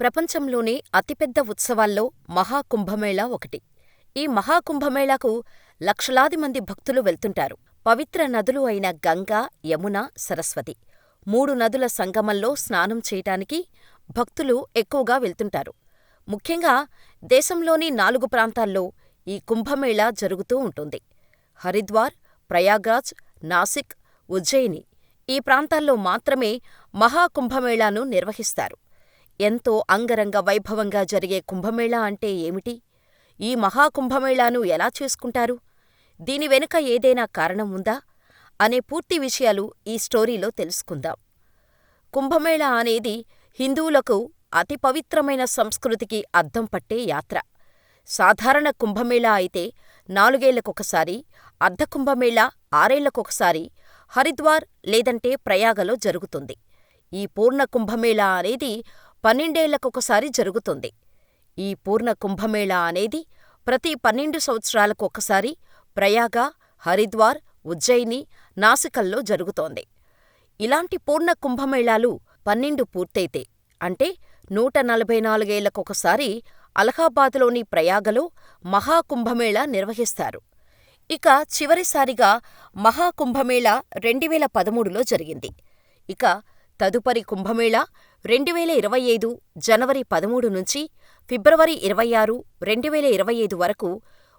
ప్రపంచంలోనే అతిపెద్ద ఉత్సవాల్లో మహాకుంభమేళా ఒకటి. ఈ మహాకుంభమేళాకు లక్షలాది మంది భక్తులు వెళ్తుంటారు. పవిత్ర నదులు అయిన గంగా, యమున, సరస్వతి మూడు నదుల సంగమంలో స్నానం చేయటానికి భక్తులు ఎక్కువగా వెళ్తుంటారు. ముఖ్యంగా దేశంలోని నాలుగు ప్రాంతాల్లో ఈ కుంభమేళా జరుగుతూ ఉంటుంది. హరిద్వార్, ప్రయాగ్రాజ్, నాసిక్, ఉజ్జయిని ఈ ప్రాంతాల్లో మాత్రమే మహాకుంభమేళాను నిర్వహిస్తారు. ఎంతో అంగరంగ వైభవంగా జరిగే కుంభమేళా అంటే ఏమిటి? ఈ మహాకుంభమేళాను ఎలా చేసుకుంటారు? దీని వెనుక ఏదైనా కారణం ఉందా? అనే పూర్తి విషయాలు ఈ స్టోరీలో తెలుసుకుందాం. కుంభమేళా అనేది హిందువులకు అతి పవిత్రమైన సంస్కృతికి అద్దం పట్టే యాత్ర. సాధారణ కుంభమేళా అయితే నాలుగేళ్ళకొకసారి, అర్ధకుంభమేళా ఆరేళ్ళకొకసారి హరిద్వార్ లేదంటే ప్రయాగలో జరుగుతుంది. ఈ పూర్ణ కుంభమేళా అనేది పన్నెండేళ్ళకొకసారి జరుగుతుంది. ఈ పూర్ణ కుంభమేళా అనేది ప్రతి పన్నెండు సంవత్సరాలకు ఒకసారి ప్రయాగ, హరిద్వార్, ఉజ్జయిని, నాసికల్లో జరుగుతోంది. ఇలాంటి పూర్ణ కుంభమేళాలు పన్నెండు పూర్తయితే అంటే నూట నలభై నాలుగేళ్ళకొకసారి అలహాబాద్లోని ప్రయాగలో మహాకుంభమేళా నిర్వహిస్తారు. ఇక చివరిసారిగా మహాకుంభమేళా రెండువేల పదమూడులో జరిగింది. ఇక తదుపరి కుంభమేళా రెండువేల ఇరవై ఐదు జనవరి పదమూడు నుంచి ఫిబ్రవరి ఇరవై ఆరు, రెండువేల ఇరవై ఐదు వరకు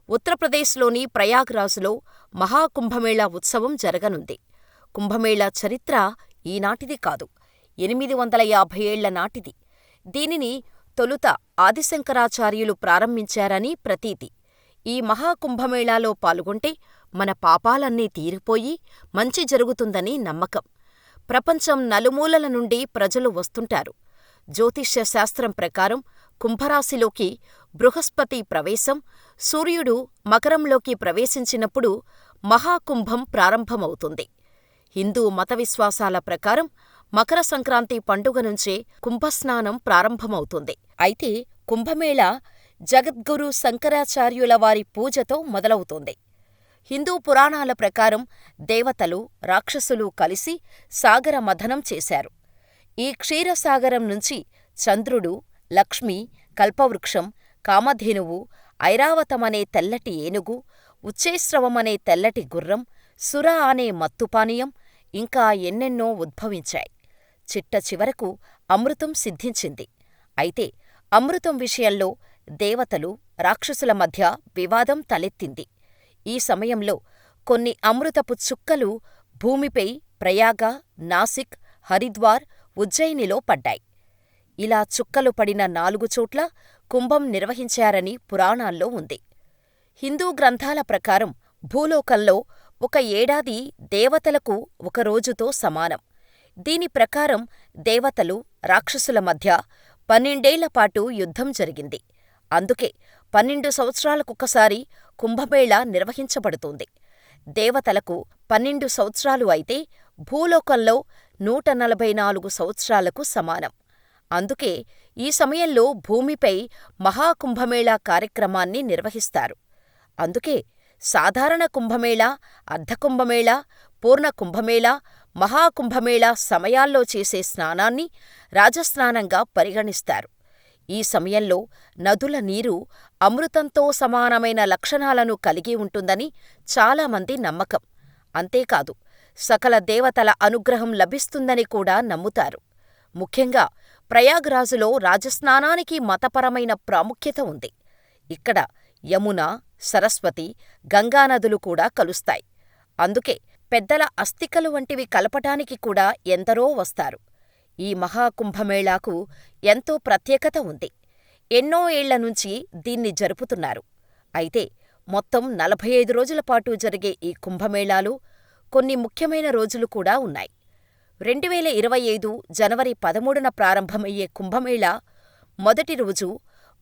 ఉత్తరప్రదేశ్లోని ప్రయాగ్రాజ్లో మహాకుంభమేళా ఉత్సవం జరగనుంది. కుంభమేళా చరిత్ర ఈనాటిది కాదు, ఎనిమిది వందల యాభై ఏళ్ళ నాటిది. దీనిని తొలుత ఆదిశంకరాచార్యులు ప్రారంభించారని ప్రతీతి. ఈ మహాకుంభమేళాలో పాల్గొంటే మన పాపాలన్నీ తీరిపోయి మంచి జరుగుతుందని నమ్మకం. ప్రపంచం నలుమూలల నుండి ప్రజలు వస్తుంటారు. జ్యోతిష్య శాస్త్రం ప్రకారం కుంభరాశిలోకి బృహస్పతి ప్రవేశం, సూర్యుడు మకరంలోకి ప్రవేశించినప్పుడు మహాకుంభం ప్రారంభమవుతుంది. హిందూ మత విశ్వాసాల ప్రకారం మకర సంక్రాంతి పండుగ నుంచే కుంభస్నానం ప్రారంభమవుతుంది. అయితే కుంభమేళా జగద్గురు శంకరాచార్యుల వారి పూజతో మొదలవుతుంది. హిందూ పురాణాల ప్రకారం దేవతలు, రాక్షసులు కలిసి సాగర మథనం చేశారు. ఈ క్షీరసాగరం నుంచి చంద్రుడు, లక్ష్మి, కల్పవృక్షం, కామధేనువు, ఐరావతమనే తెల్లటి ఏనుగు, ఉచ్ఛైశ్రవమనే తెల్లటి గుర్రం, సుర అనే మత్తుపానీయం, ఇంకా ఎన్నెన్నో ఉద్భవించాయి. చిట్టచివరకు అమృతం సిద్ధించింది. అయితే అమృతం విషయంలో దేవతలు, రాక్షసుల మధ్య వివాదం తలెత్తింది. ఈ సమయంలో కొన్ని అమృతపు చుక్కలు భూమిపై ప్రయాగ, నాసిక్, హరిద్వార్, ఉజ్జయినిలో పడ్డాయి. ఇలా చుక్కలు పడిన నాలుగు చోట్ల కుంభం నిర్వహించారని పురాణాల్లో ఉంది. హిందూ గ్రంథాల ప్రకారం భూలోకంలో ఒక ఏడాది దేవతలకు ఒక రోజుతో సమానం. దీని ప్రకారం దేవతలు, రాక్షసుల మధ్య పన్నెండేళ్ళపాటు యుద్ధం జరిగింది. అందుకే పన్నెండు సంవత్సరాలకొకసారి కుంభమేళా నిర్వహించబడుతుంది దేవతలకు పన్నెండు సంవత్సరాలు అయితే భూలోకంలో నూట నలభై నాలుగు సంవత్సరాలకు సమానం. అందుకే ఈ సమయంలో భూమిపై మహాకుంభమేళా కార్యక్రమాన్ని నిర్వహిస్తారు. అందుకే సాధారణ కుంభమేళా, అర్ధకుంభమేళా, పూర్ణ కుంభమేళా, మహాకుంభమేళా సమయాల్లో చేసే స్నానాన్ని రాజస్నానంగా పరిగణిస్తారు. ఈ సమయంలో నదుల నీరు అమృతంతో సమానమైన లక్షణాలను కలిగి ఉంటుందని చాలామంది నమ్మకం. అంతేకాదు సకల దేవతల అనుగ్రహం లభిస్తుందని కూడా నమ్ముతారు. ముఖ్యంగా ప్రయాగ్రాజులో రాజస్నానానికి మతపరమైన ప్రాముఖ్యత ఉంది. ఇక్కడ యమున, సరస్వతి, గంగానదులు కూడా కలుస్తాయి. అందుకే పెద్దల అస్థికలు వంటివి కలపటానికి కూడా ఎందరో వస్తారు. ఈ మహాకుంభమేళాకు ఎంతో ప్రత్యేకత ఉంది. ఎన్నో ఏళ్ళ నుంచి దీన్ని జరుపుతున్నారు. అయితే మొత్తం నలభై ఐదు రోజులపాటు జరిగే ఈ కుంభమేళాలో కొన్ని ముఖ్యమైన రోజులు కూడా ఉన్నాయి. రెండువేల ఇరవై ఐదు జనవరి పదమూడున ప్రారంభమయ్యే కుంభమేళా మొదటి రోజు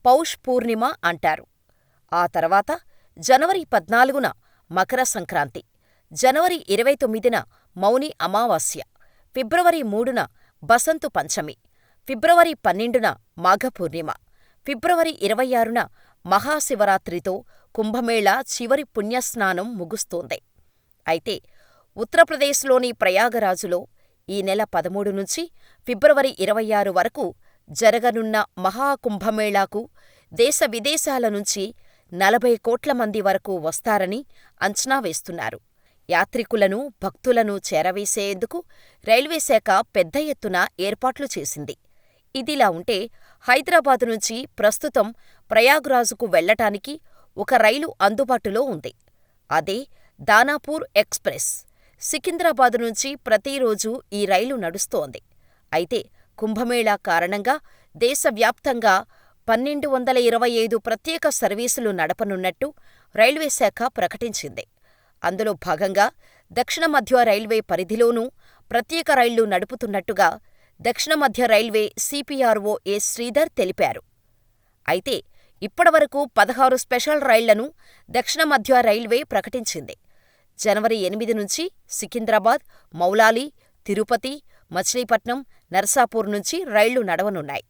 పౌష్ పూర్ణిమ అంటారు. ఆ తర్వాత జనవరి పద్నాలుగున మకర సంక్రాంతి, జనవరి ఇరవై తొమ్మిదిన మౌని అమావాస్య, ఫిబ్రవరి మూడున బసంతు పంచమి, ఫిబ్రవరి పన్నెండున మాఘపూర్ణిమ, ఫిబ్రవరి ఇరవై ఆరున మహాశివరాత్రితో కుంభమేళా చివరి పుణ్యస్నానం ముగుస్తోంది. అయితే ఉత్తరప్రదేశ్లోని ప్రయాగరాజులో ఈ నెల పదమూడు నుంచి ఫిబ్రవరి ఇరవై ఆరు వరకు జరగనున్న మహాకుంభమేళాకు దేశ విదేశాల నుంచి నలభై కోట్ల మంది వరకు వస్తారని అంచనా వేస్తున్నారు. యాత్రికులను, భక్తులను చేరవేసేందుకు రైల్వేశాఖ పెద్ద ఎత్తున ఏర్పాట్లు చేసింది. ఇదిలా ఉంటే హైదరాబాదు నుంచి ప్రస్తుతం ప్రయాగ్రాజ్కు వెళ్ళటానికి ఒక రైలు అందుబాటులో ఉంది. అదే దానాపూర్ ఎక్స్ప్రెస్. సికింద్రాబాదు నుంచి ప్రతిరోజూ ఈ రైలు నడుస్తోంది. అయితే కుంభమేళా కారణంగా దేశవ్యాప్తంగా పన్నెండు వందల ఇరవై ఐదు ప్రత్యేక సర్వీసులు నడపనున్నట్టు రైల్వేశాఖ ప్రకటించింది. అందులో భాగంగా దక్షిణ మధ్య రైల్వే పరిధిలోనూ ప్రత్యేక రైళ్ళు నడుపుతున్నట్టుగా దక్షిణ మధ్య రైల్వే సిపిఆర్ఓ ఏ శ్రీధర్ తెలిపారు. అయితే ఇప్పటివరకు పదహారు స్పెషల్ రైళ్ళను దక్షిణ మధ్య రైల్వే ప్రకటించింది. జనవరి ఎనిమిది నుంచి సికింద్రాబాద్, మౌలాలి, తిరుపతి, మచిలీపట్నం, నర్సాపూర్ నుంచి రైళ్ళు నడవనున్నాయి.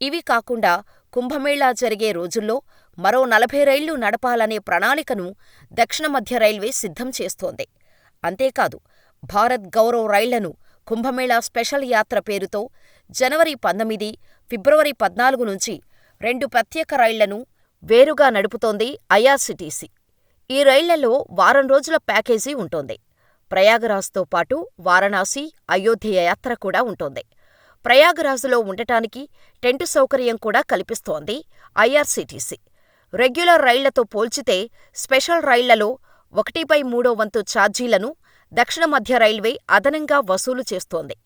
ఇవి కాకుండా కుంభమేళా జరిగే రోజుల్లో మరో నలభై రైళ్ళు నడపాలనే ప్రణాళికను దక్షిణ మధ్య రైల్వే సిద్ధం చేస్తోంది. అంతేకాదు భారత్ గౌరవ్ రైళ్ళను కుంభమేళా స్పెషల్ యాత్ర పేరుతో జనవరి పంతొమ్మిది, ఫిబ్రవరి పద్నాలుగు నుంచి రెండు ప్రత్యేక రైళ్ళను వేరుగా నడుపుతోంది ఐఆర్సీటీసీ. ఈ రైళ్ళలో వారం రోజుల ప్యాకేజీ ఉంటోంది. ప్రయాగరాజ్తో పాటు వారణాసి, అయోధ్య యాత్ర కూడా ఉంటోంది. ప్రయాగరాజ్లో ఉండటానికి టెంటు సౌకర్యం కూడా కల్పిస్తోంది ఐఆర్సీటీసీ. రెగ్యులర్ రైళ్ళతో పోల్చితే స్పెషల్ రైళ్ళలో ఒకటిపై మూడో వంతు ఛార్జీలను దక్షిణ మధ్య రైల్వే అదనంగా వసూలు చేస్తోంది.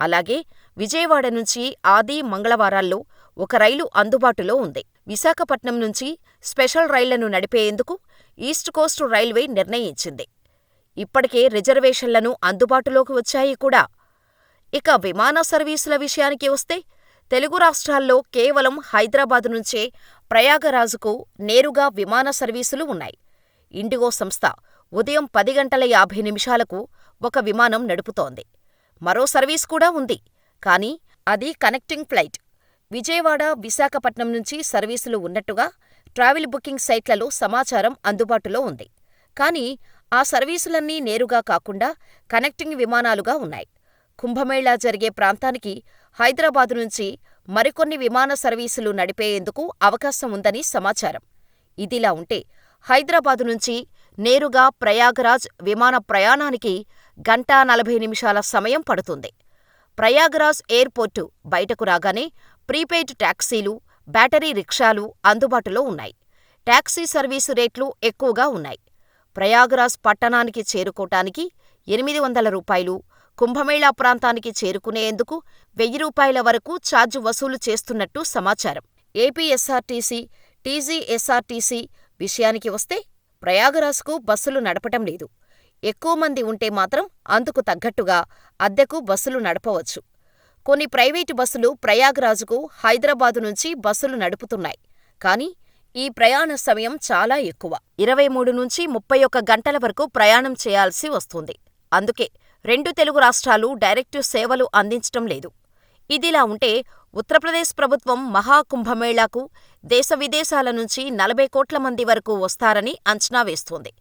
అలాగే విజయవాడ నుంచి ఆది, మంగళవారాల్లో ఒక రైలు అందుబాటులో ఉంది. విశాఖపట్నం నుంచి స్పెషల్ రైళ్ళను నడిపేందుకు ఈస్ట్ కోస్ట్ రైల్వే నిర్ణయించింది. ఇప్పటికే రిజర్వేషన్లను అందుబాటులోకి వచ్చాయి కూడా. ఇక విమాన సర్వీసుల విషయానికి వస్తే తెలుగు రాష్ట్రాల్లో కేవలం హైదరాబాద్ నుంచే ప్రయాగరాజ్కు నేరుగా విమాన సర్వీసులు ఉన్నాయి. ఇండిగో సంస్థ ఉదయం పది గంటల యాభై నిమిషాలకు ఒక విమానం నడుపుతోంది. మరో సర్వీస్ కూడా ఉంది. కానీ అది కనెక్టింగ్ ఫ్లైట్. విజయవాడ, విశాఖపట్నం నుంచి సర్వీసులు ఉన్నట్టుగా ట్రావెల్ బుకింగ్ సైట్లలో సమాచారం అందుబాటులో ఉంది. కానీ ఆ సర్వీసులన్నీ నేరుగా కాకుండా కనెక్టింగ్ విమానాలుగా ఉన్నాయి. కుంభమేళా జరిగే ప్రాంతానికి హైదరాబాదు నుంచి మరికొన్ని విమాన సర్వీసులు నడిపేందుకు అవకాశం ఉందని సమాచారం. ఇదిలా ఉంటే హైదరాబాదు నుంచి నేరుగా ప్రయాగరాజ్ విమాన ప్రయాణానికి గంట నలభై నిమిషాల సమయం పడుతుంది. ప్రయాగరాజ్ ఎయిర్పోర్టు బయటకు రాగానే ప్రీపెయిడ్ టాక్సీలు, బ్యాటరీ రిక్షాలు అందుబాటులో ఉన్నాయి. టాక్సీ సర్వీసు రేట్లు ఎక్కువగా ఉన్నాయి. ప్రయాగరాజ్ పట్టణానికి చేరుకోటానికి ఎనిమిది వందల రూపాయలు, కుంభమేళా ప్రాంతానికి చేరుకునేందుకు వెయ్యి రూపాయల వరకు ఛార్జ్ వసూలు చేస్తున్నట్టు సమాచారం. ఏపీఎస్ఆర్టీసీ, టీజీఎస్ఆర్టీసీ విషయానికి వస్తే ప్రయాగరాజ్కు బస్సులు నడపటం లేదు. ఎక్కువ మంది ఉంటే మాత్రం అందుకు తగ్గట్టుగా అద్దెకు బస్సులు నడపవచ్చు. కొన్ని ప్రైవేటు బస్సులు ప్రయాగరాజ్కు హైదరాబాదు నుంచి బస్సులు నడుపుతున్నాయి. కానీ ఈ ప్రయాణ సమయం చాలా ఎక్కువ. ఇరవై మూడు నుంచి ముప్పై ఒక్క గంటల వరకు ప్రయాణం చేయాల్సి వస్తుంది. అందుకే రెండు తెలుగు రాష్ట్రాలు డైరెక్టు సేవలు అందించటం లేదు. ఇదిలా ఉంటే ఉత్తరప్రదేశ్ ప్రభుత్వం మహాకుంభమేళాకు దేశ విదేశాల నుంచి నలభై కోట్ల మంది వరకు వస్తారని అంచనా వేస్తోంది.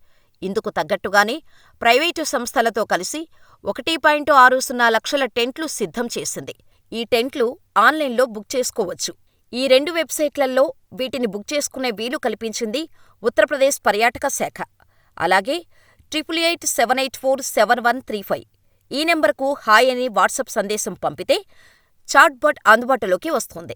ఇందుకు తగ్గట్టుగానే ప్రైవేటు సంస్థలతో కలిసి ఒకటి పాయింట్ ఆరు సున్నా లక్షల టెంట్లు సిద్ధం చేసింది. ఈ టెంట్లు ఆన్లైన్లో బుక్ చేసుకోవచ్చు. ఈ రెండు వెబ్సైట్లలో వీటిని బుక్ చేసుకునే వీలు కల్పించింది ఉత్తరప్రదేశ్ పర్యాటక శాఖ. అలాగే triple eight seven eight four seven one three five ఈ నెంబరుకు హాయ్ అని వాట్సాప్ సందేశం పంపితే చాట్బట్ అందుబాటులోకి వస్తుంది.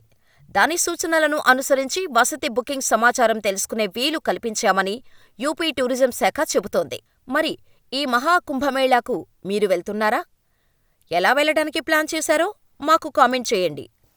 దాని సూచనలను అనుసరించి వసతి బుకింగ్ సమాచారం తెలుసుకునే వీలు కల్పించామని యూపీ టూరిజం శాఖ చెబుతోంది. మరి ఈ మహా కుంభమేళాకు మీరు వెళ్తున్నారా? ఎలా వెళ్ళడానికి ప్లాన్ చేశారో మాకు కామెంట్ చేయండి.